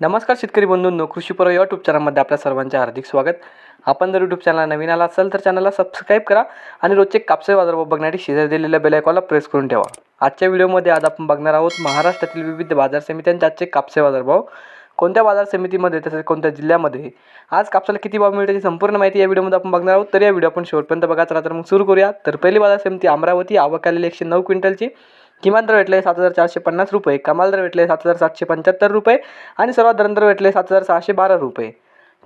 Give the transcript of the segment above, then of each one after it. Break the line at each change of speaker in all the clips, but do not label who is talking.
नमस्कार शेतकरी बंधूंनो कृषीपर्व यूट्यूब चॅनलमध्ये आपल्या सर्वांचे हार्दिक स्वागत. आपण जर यूट्यूब चॅनलला नवीन आला असाल तर चॅनलला सबस्क्राईब करा आणि रोजचे कापसे बाजारभाव बघण्यासाठी शेजारी दिलेल्या बेलायकॉनला प्रेस करून ठेवा. आजच्या व्हिडिओमध्ये आज आपण बघणार आहोत महाराष्ट्रातील विविध बाजार समित्यांचे आजचे कापसे बाजारभाव. कोणत्या बाजार समितीमध्ये तसेच कोणत्या जिल्ह्यामध्ये? आज कापसाला किती भाव मिळते संपूर्ण माहिती या व्हिडिओमध्ये आपण बघणार आहोत. तर या व्हिडिओ आपण शेवटपर्यंत बघा. चला तर मग सुरू करूया. तर पहिली बाजार समिती अमरावती. आवक आलेली एकशे नऊ क्विंटलची. किमान दर भेटले सात हजार चारशे पन्नास रुपये कमाल दर भेटले सात हजार सातशे पंच्याहत्तर रुपये आणि सर्वात दर भेटले सात हजार सहाशे बारा रुपये.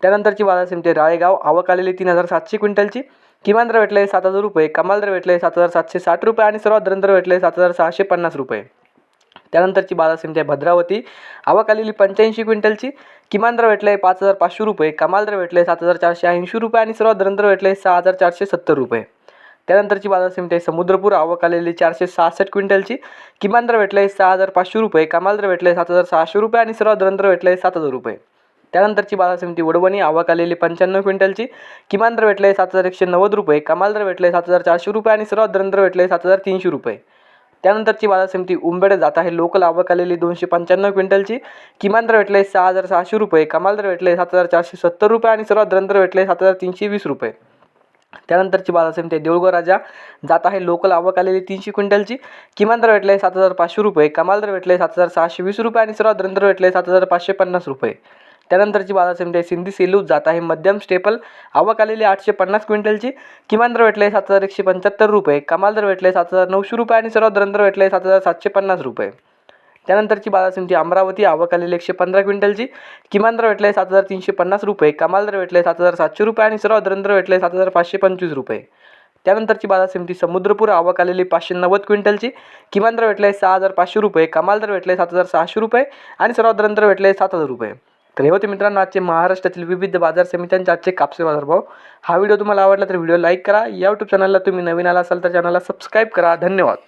त्यानंतरची बाजार समिती राळेगाव आवक आलेली तीन हजार सातशे क्विंटलची. किमान दर भेटले सात हजार रुपये कमाल दर भेटले सात हजार सातशे साठ रुपये आणि सर्वात दर भेटले सात हजार सहाशे पन्नास रुपये. त्यानंतरची बाजार समिती आहे भद्रावती आवक आलेली पंच्याऐंशी क्विंटलची. किमान दर भेटले पाच हजार पाचशे रुपये कमाल दर भेटले सात हजार चारशे ऐंशी रुपये आणि सर्वात दर भेटले सहा हजार चारशे सत्तर रुपये. त्यानंतरची बाजार समिती आहे. समुद्रपूर आवक आलेली चारशे सहासष्ट क्विंटलची. किमान दर आहे सहा हजार पाचशे रुपये. कमाल दर भेटले सात हजार सहाशे रुपये आणि सर्वात दर भेटले सात हजार रुपये. त्यानंतरची बाजार समिती वडवणी आवक आलेली पंच्याण्णव क्विंटलची. किमान दर आहे सात हजार एकशे नव्वद रुपये. कमाल दर भेटले सात हजार चारशे रुपये आणि सर्वात दर भेटले सात हजार तीनशे रुपये. त्यानंतरची बाजार समिती उंबेड जात आहे. लोकल आवक आलेली दोनशे पंच्याण्णव क्विंटलची. किमान दर भेटले सहा हजार सहाशे रुपये. कमाल दर भेटले सात हजार चारशे सत्तर रुपये आणि सर्वात दर भेटले सात हजार तीनशे वीस रुपये. त्यानंतरची बाजार असेल ते देऊळगाव राजा. जात आहे लोकल आवक आलेली तीनशे क्विंटलची. किमान दर भेटले सात हजार पाचशे रुपये. कमाल दर भेटले सात हजार सहाशे वीस रुपये आणि सर्वात दर भेटले सात हजार पाचशे पन्नास रुपये. त्यानंतरची बाजार समिती सिंधी सेलू. जात आहे मध्यम स्टेपल. आवक आलेली आठशे पन्नास क्विंटलची. किमान दर भेटले सात हजार एकशे पंच्याहत्तर रुपये. कमाल दर भेटले सात हजार नऊशे रुपये आणि सर्वात दर भेटले सात हजार सातशे पन्नास रुपये. त्यानंतरची बाजार समिती अमरावती आवक आलेली एकशे पंधरा क्विंटलची किमान दर भेटले सात हजार तीनशे पन्नास रुपये कमाल दर भेटले सात हजार सातशे रुपये आणि सर्व दर भेटले सात हजार पाचशे पंचवीस रुपये. त्यानंतरची बाजार समिती समुद्रपूर आवक आलेली पाचशे नव्वद क्विंटलची किमान दर आहे सहा हजार पाचशे रुपये कमाल दर भेटले सात हजार सहाशे रुपये आणि सर्व दर भेटले सात हजार रुपये. तर हे होते मित्रांनो आजचे महाराष्ट्रातील विविध बाजार समित्यांचे आजचे कापसे बाजारभाव. हा व्हिडिओ तुम्हाला आवडला तर व्हिडिओ लाईक करा. या यूट्यूब चॅनलला तुम्ही नवीन आला असाल तर चॅनलला सबस्क्राईब करा. धन्यवाद.